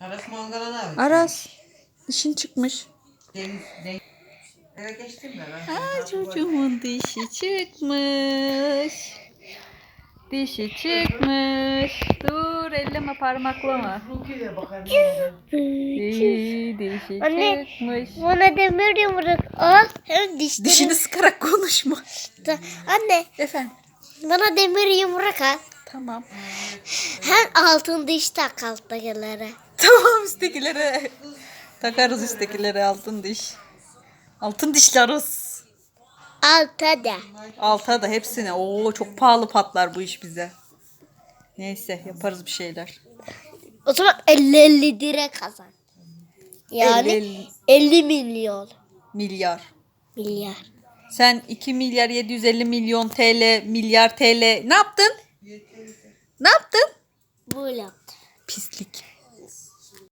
Aras mangala da var. Aras. Dişin çıkmış. Deniz, deniz. Eve geçtim de ben. Aa, çocuğumun dişi çıkmış. Dişi çıkmış. Dur elleme parmaklama. Dişi, dişi Anne. çıkmış. Bana demir yumruk al. Hem dişlerim. Dişini sıkarak konuşma. Da- Anne Efendim. bana demir yumruk al. Tamam. Hem altın diş tak alttakilere. Tamam üsttekilere. Takarız üsttekilere altın diş. Altın dişleriz. Altta da. Alta da hepsine. Oo çok pahalı patlar bu iş bize. Neyse yaparız bir şeyler. O zaman 50-50 lira kazan. Yani 50 50 milyon. milyar. Milyar. Sen 2 milyar 750 milyon TL, milyar TL ne yaptın? Ne yaptın? Böyle yaptı. Pislik.